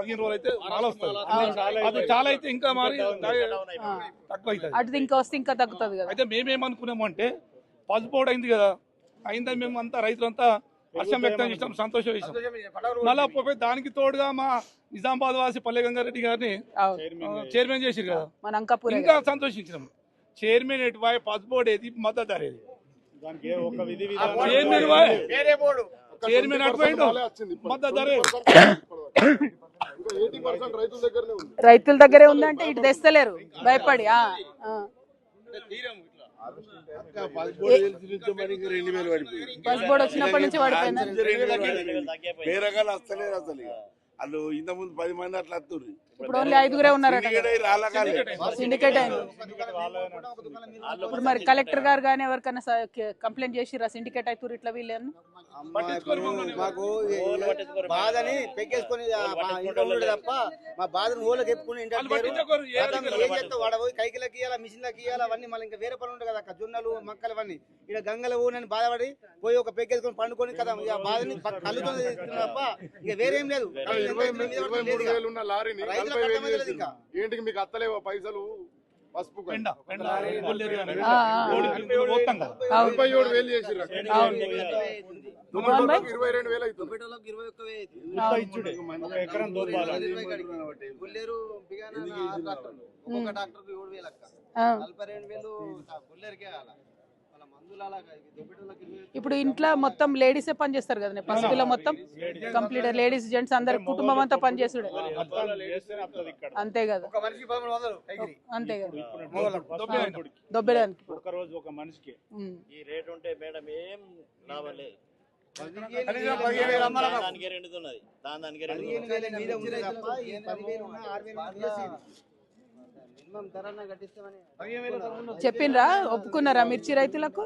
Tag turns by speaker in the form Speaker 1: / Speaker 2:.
Speaker 1: పదిహేను రోజులు అయితే చాలా వస్తుంది అది చాలా అయితే ఇంకా మరి తక్కువ అవుతుంది
Speaker 2: అటు ఇంకా వస్తే ఇంకా తగ్గుతుంది కదా
Speaker 1: అయితే మేమేమనుకున్నాము అంటే పసుపోడు అయింది కదా అయిందని మేము అంతా రైతులంతా హర్షం వ్యక్తం చేసాం సంతోషం చేసాం మళ్ళా పోయి దానికి తోడుగా మా నిజామాబాద్ వాసి పల్లె గంగారెడ్డి గారిని చైర్మన్ చేసిరు కదా ఇంకా సంతోషించినాం చైర్మన్ ఎటు వాయి పసుపోడు ఏది మద్దతు ధర ఏది
Speaker 3: దానికి ఏ ఒక విధి
Speaker 1: చైర్మన్ వాయి చైర్మన్ అటు మద్దతు ధర?
Speaker 2: రైతుల దగ్గరే ఉందంటే ఇటు తెస్తలేరు భయపడి బస్ బోర్డు వచ్చినప్పటి నుంచి పడిపోయిందా.
Speaker 4: వాళ్ళు ఇంత ముందు పది మంది అట్లా వస్తుర్రు
Speaker 2: ఇప్పుడు ఓన్లీ ఐదుగురే ఉన్నారట
Speaker 4: సిండికేట్
Speaker 2: అయింది. ఇప్పుడు మరి కలెక్టర్ గారు కానీ ఎవరికైనా స- కే- కంప్లైంట్ చేసిరా సిండికేట్ అవుతారు ఇట్లా వీళ్ళని
Speaker 5: మాకు బాధని పెగ్గేసుకొని ఆ మా ఇంట్లో ఉండడు తప్ప మా బాధను ఊళ్ళకి ఎత్తుకుని ఇంటర్.
Speaker 1: ఏ
Speaker 5: ఏం చేస్తావు? వాడ పోయి కైకిలకి ఇయ్యాల మిషన్లకి ఇయ్యాల అవన్నీ మళ్ళీ ఇంకా వేరే పనులు ఉంటాయి కదా అక్క. జొన్నలు మక్కలు అవన్నీ ఇక్కడ గంగల ఊనని బాధపడి పోయి ఒక పెగ్గేసుకొని పండుకొని కదా ఇక బాధని ప- కళ్ళుతో తెస్తున్నారు తప్ప ఇక వేరేం లేదు.
Speaker 6: ఇరవై ఇరవై మూడు వేలు ఉన్న లారీని నలభై వేలు. ఏంటికి మీకు అత్తలేవా పైసలు? పసుపు
Speaker 1: పెండ పెండ కదా
Speaker 2: అవును
Speaker 6: ముప్పై ఏడు వేలు చేసిర్రు
Speaker 2: అవును.
Speaker 6: ఇరవై రెండు వేలు అవుతుంది.
Speaker 5: ఇరవై ఒక్క వేలు
Speaker 3: ఇచ్చుడే. ఒక ఎకరం దోపాలి.
Speaker 5: గుల్లేరు బిగాన ఆరు ట్రాక్టర్లు. ఒక్కొక్క డాక్టర్ ఏడు వేలు అక్క.
Speaker 2: ఆ.
Speaker 5: నలభై రెండు వేలు గుల్లేరుకే కావాలా వాళ్ళ మందులు అలాగా దొబ్బెటోళ్ళకి ఇరవై
Speaker 2: ఇప్పుడు ఇంట్లో మొత్తం లేడీసే పని చేస్తారు కదా పసుపులో మొత్తం? కంప్లీట్ లేడీస్ జెంట్స్ అందరు కుటుంబం అంతా పని చేసుడే అంతే కదా. అంతే కదా.
Speaker 3: దొబ్బేదానికి.
Speaker 2: దొబ్బేదానికి
Speaker 3: ఒక రోజు ఒక మనిషికి.
Speaker 2: ఉమ్.
Speaker 7: ఈ రేట్ ఉంటే మేడం ఏం లాభం లేదు. దాని దానికే
Speaker 2: చెప్పిండ్రా? ఒప్పుకున్నారా మిర్చి రైతులకు?